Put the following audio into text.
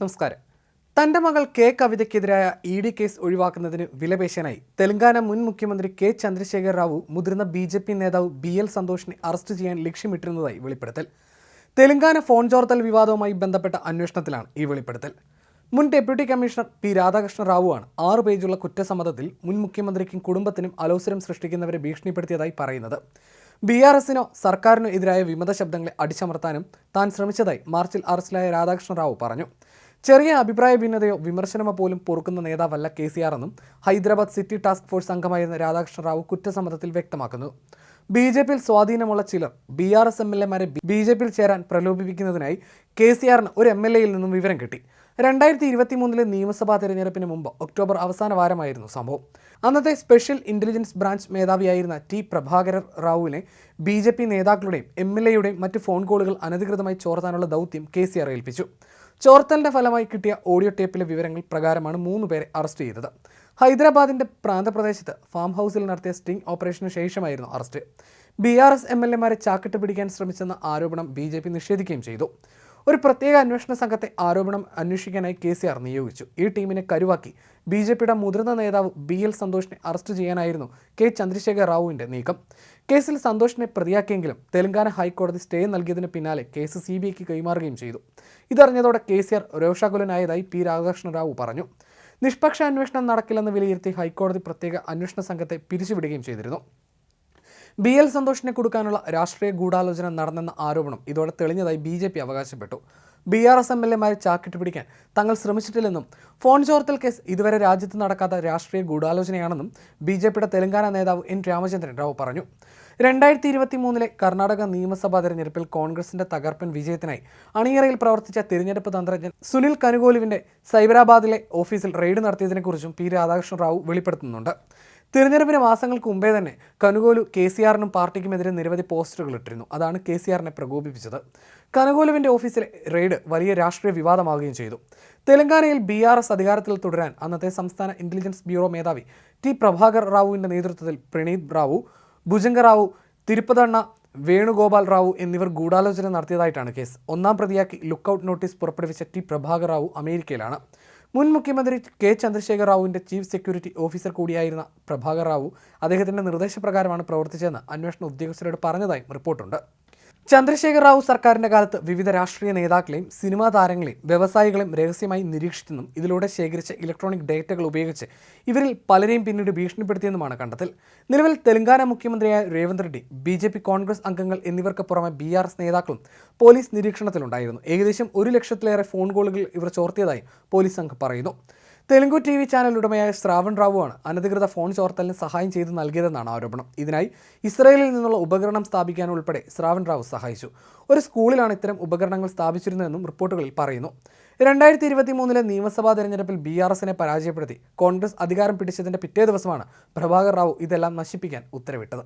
നമസ്കാരം. തന്റെ മകൾ കെ കവിതയ്ക്കെതിരായ ഇ ഡി കേസ് ഒഴിവാക്കുന്നതിന് വിലപേശാനായി തെലങ്കാന മുൻ മുഖ്യമന്ത്രി കെ ചന്ദ്രശേഖർ റാവു മുതിർന്ന ബി ജെ പി നേതാവ് ബി എൽ സന്തോഷിനെ അറസ്റ്റ് ചെയ്യാൻ ലക്ഷ്യമിട്ടിരുന്നതായി വെളിപ്പെടുത്തൽ. തെലങ്കാന ഫോൺ ചോർത്തൽ വിവാദവുമായി ബന്ധപ്പെട്ട അന്വേഷണത്തിലാണ് ഈ വെളിപ്പെടുത്തൽ. മുൻ ഡെപ്യൂട്ടി കമ്മീഷണർ പി രാധാകൃഷ്ണ റാവുവാണ് ആറ് പേജുള്ള കുറ്റസമ്മതത്തിൽ മുൻ മുഖ്യമന്ത്രിക്കും കുടുംബത്തിനും അലോസരം സൃഷ്ടിക്കുന്നവരെ ഭീഷണിപ്പെടുത്തിയതായി പറയുന്നത്. ബി ആർ എസിനോ സർക്കാരിനോ എതിരായ വിമത ശബ്ദങ്ങളെ അടിച്ചമർത്താനും താൻ ശ്രമിച്ചതായി മാർച്ചിൽ അറസ്റ്റിലായ രാധാകൃഷ്ണ റാവു പറഞ്ഞു. ചെറിയ അഭിപ്രായ ഭിന്നതയോ വിമർശനമോ പോലും പൊറുക്കുന്ന നേതാവല്ല കെ സി ആർ എന്നും ഹൈദരാബാദ് സിറ്റി ടാസ്ക് ഫോഴ്സ് അംഗമായിരുന്ന രാധാകൃഷ്ണ റാവു കുറ്റസമ്മതത്തിൽ വ്യക്തമാക്കുന്നു. ബി ജെ പിയിൽ സ്വാധീനമുള്ള ചിലർ B R S M L എമാരെ ബി ജെ പിയിൽ ചേരാൻ പ്രലോഭിപ്പിക്കുന്നതിനായി കെ സി ആറിന് ഒരു എം എൽ എയിൽ നിന്നും വിവരം കിട്ടി. രണ്ടായിരത്തി ഇരുപത്തി മൂന്നിലെ നിയമസഭാ തെരഞ്ഞെടുപ്പിന് മുമ്പ് ഒക്ടോബർ അവസാന വാരമായിരുന്നു സംഭവം. അന്നത്തെ സ്പെഷ്യൽ ഇന്റലിജൻസ് ബ്രാഞ്ച് മേധാവിയായിരുന്ന ടി പ്രഭാകര റാവുവിനെ ബി ജെ പി നേതാക്കളുടെയും എം എൽ എയുടെയും മറ്റ് ഫോൺ കോളുകൾ അനധികൃതമായി ചോർത്താനുള്ള ദൗത്യം കെ സി ആർ ഏൽപ്പിച്ചു. ചോർത്തലിന്റെ ഫലമായി കിട്ടിയ ഓഡിയോ ടേപ്പിലെ വിവരങ്ങൾ പ്രകാരമാണ് മൂന്ന് പേരെ അറസ്റ്റ് ചെയ്തത്. ഹൈദരാബാദിന്റെ പ്രാന്തപ്രദേശത്ത് ഫാം ഹൗസിൽ നടത്തിയ സ്റ്റിംഗ് ഓപ്പറേഷന് ശേഷമായിരുന്നു arrest. B R S M L എമാരെ ചാക്കിട്ട് പിടിക്കാൻ ശ്രമിച്ചെന്ന ആരോപണം ബി ജെ പി നിഷേധിക്കുകയും ചെയ്തു. ഒരു പ്രത്യേക അന്വേഷണ സംഘത്തെ ആരോപണം അന്വേഷിക്കാനായി കെ സി ആർ നിയോഗിച്ചു. ഈ ടീമിനെ കരുവാക്കി ബി ജെ പിയുടെ മുതിർന്ന നേതാവ് ബി എൽ സന്തോഷിനെ അറസ്റ്റ് ചെയ്യാനായിരുന്നു കെ ചന്ദ്രശേഖർ റാവുവിന്റെ നീക്കം. കേസിൽ സന്തോഷിനെ പ്രതിയാക്കിയെങ്കിലും തെലങ്കാന ഹൈക്കോടതി സ്റ്റേ നൽകിയതിന് പിന്നാലെ കേസ് സി ബി ഐക്ക് കൈമാറുകയും ചെയ്തു. ഇതറിഞ്ഞതോടെ കെ സി ആർ രോഷാകുലനായതായി പി രാധാകൃഷ്ണ റാവു പറഞ്ഞു. നിഷ്പക്ഷ അന്വേഷണം നടക്കില്ലെന്ന് വിലയിരുത്തി ഹൈക്കോടതി പ്രത്യേക അന്വേഷണ സംഘത്തെ പിരിച്ചുവിടുകയും ചെയ്തിരുന്നു. ബി എൽ സന്തോഷിനെ കൊടുക്കാനുള്ള രാഷ്ട്രീയ ഗൂഢാലോചന നടന്നെന്ന ആരോപണം ഇതോടെ തെളിഞ്ഞതായി ബി ജെ പി അവകാശപ്പെട്ടു. B R S M L എമാരെ ചാക്കിട്ട് പിടിക്കാൻ തങ്ങൾ ശ്രമിച്ചിട്ടില്ലെന്നും ഫോൺ ചോർത്തൽ കേസ് ഇതുവരെ രാജ്യത്ത് നടക്കാത്ത രാഷ്ട്രീയ ഗൂഢാലോചനയാണെന്നും ബി ജെ പിയുടെ തെലങ്കാന നേതാവ് എൻ രാമചന്ദ്രൻ റാവു പറഞ്ഞു. രണ്ടായിരത്തി ഇരുപത്തി മൂന്നിലെ കർണാടക നിയമസഭാ തെരഞ്ഞെടുപ്പിൽ കോൺഗ്രസിന്റെ തകർപ്പൻ വിജയത്തിനായി അണിയറയിൽ പ്രവർത്തിച്ച തിരഞ്ഞെടുപ്പ് തന്ത്രജ്ഞൻ സുനിൽ കനുകോലുവിന്റെ സൈബരാബാദിലെ ഓഫീസിൽ റെയ്ഡ് നടത്തിയതിനെക്കുറിച്ചും പി രാധാകൃഷ്ണ റാവു വെളിപ്പെടുത്തുന്നുണ്ട്. തിരഞ്ഞെടുപ്പിന് മാസങ്ങൾക്ക് മുമ്പേ തന്നെ കനുകോലു കെ സി ആറിനും പാർട്ടിക്കുമെതിരെ നിരവധി പോസ്റ്ററുകൾ ഇട്ടിരുന്നു. അതാണ് കെ സി ആറിനെ പ്രകോപിപ്പിച്ചത്. കനകോലുവിന്റെ ഓഫീസിലെ റെയ്ഡ് വലിയ രാഷ്ട്രീയ വിവാദമാവുകയും ചെയ്തു. തെലങ്കാനയിൽ ബി ആർ എസ് അധികാരത്തിൽ തുടരാൻ അന്നത്തെ സംസ്ഥാന ഇന്റലിജൻസ് ബ്യൂറോ മേധാവി ടി പ്രഭാകർ റാവുവിന്റെ നേതൃത്വത്തിൽ പ്രണീത് റാവു ഭുജംഗ റാവു തിരുപ്പതണ്ണ വേണുഗോപാൽ റാവു എന്നിവർ ഗൂഢാലോചന നടത്തിയതായിട്ടാണ് കേസ്. ഒന്നാം പ്രതിയാക്കി ലുക്കൌട്ട് നോട്ടീസ് പുറപ്പെടുവിച്ച ടി പ്രഭാകർ റാവു അമേരിക്കയിലാണ്. മുൻ മുഖ്യമന്ത്രി കെ ചന്ദ്രശേഖർ റാവുവിന്റെ ചീഫ് സെക്യൂരിറ്റി ഓഫീസർ കൂടിയായിരുന്ന പ്രഭാകർ റാവു അദ്ദേഹത്തിന്റെ നിർദ്ദേശപ്രകാരമാണ് പ്രവർത്തിച്ചതെന്ന് അന്വേഷണ ഉദ്യോഗസ്ഥരോട് പറഞ്ഞതായും റിപ്പോർട്ടുണ്ട് ചന്ദ്രശേഖർ റാവു സർക്കാരിന്റെ കാലത്ത് വിവിധ രാഷ്ട്രീയ നേതാക്കളെയും സിനിമാ താരങ്ങളെയും വ്യവസായികളെയും രഹസ്യമായി നിരീക്ഷിച്ചെന്നും ഇതിലൂടെ ശേഖരിച്ച ഇലക്ട്രോണിക് ഡേറ്റകൾ ഉപയോഗിച്ച് ഇവരിൽ പലരെയും പിന്നീട് ഭീഷണിപ്പെടുത്തിയെന്നുമാണ് കണ്ടെത്തൽ. നിലവിൽ തെലങ്കാന മുഖ്യമന്ത്രിയായ Revanth Reddy B J P Congress അംഗങ്ങൾ എന്നിവർക്ക് പുറമെ ബി ആർ എസ് നേതാക്കളും പോലീസ് നിരീക്ഷണത്തിലുണ്ടായിരുന്നു. ഏകദേശം ഒരു ലക്ഷത്തിലേറെ ഫോൺ കോളുകൾ ഇവർ ചോർത്തിയതായി പോലീസ് സംഘം പറയുന്നു. തെലുങ്കു ടി വി ചാനൽ ഉടമയായ ശ്രാവൺ റാവുവാണ് അനധികൃത ഫോൺ ചോർത്തലിന് സഹായം ചെയ്തു നൽകിയതെന്നാണ് ആരോപണം. ഇതിനായി ഇസ്രയേലിൽ നിന്നുള്ള ഉപകരണം സ്ഥാപിക്കാൻ ഉൾപ്പെടെ ശ്രാവൺ റാവു സഹായിച്ചു. ഒരു സ്കൂളിലാണ് ഇത്തരം ഉപകരണങ്ങൾ സ്ഥാപിച്ചിരുന്നതെന്നും റിപ്പോർട്ടുകളിൽ പറയുന്നു. രണ്ടായിരത്തി ഇരുപത്തി മൂന്നിലെ നിയമസഭാ തെരഞ്ഞെടുപ്പിൽ ബി ആർ എസിനെ പരാജയപ്പെടുത്തി കോൺഗ്രസ് അധികാരം പിടിച്ചതിന്റെ പിറ്റേ ദിവസമാണ് പ്രഭാകർ റാവു ഇതെല്ലാം നശിപ്പിക്കാൻ ഉത്തരവിട്ടത്.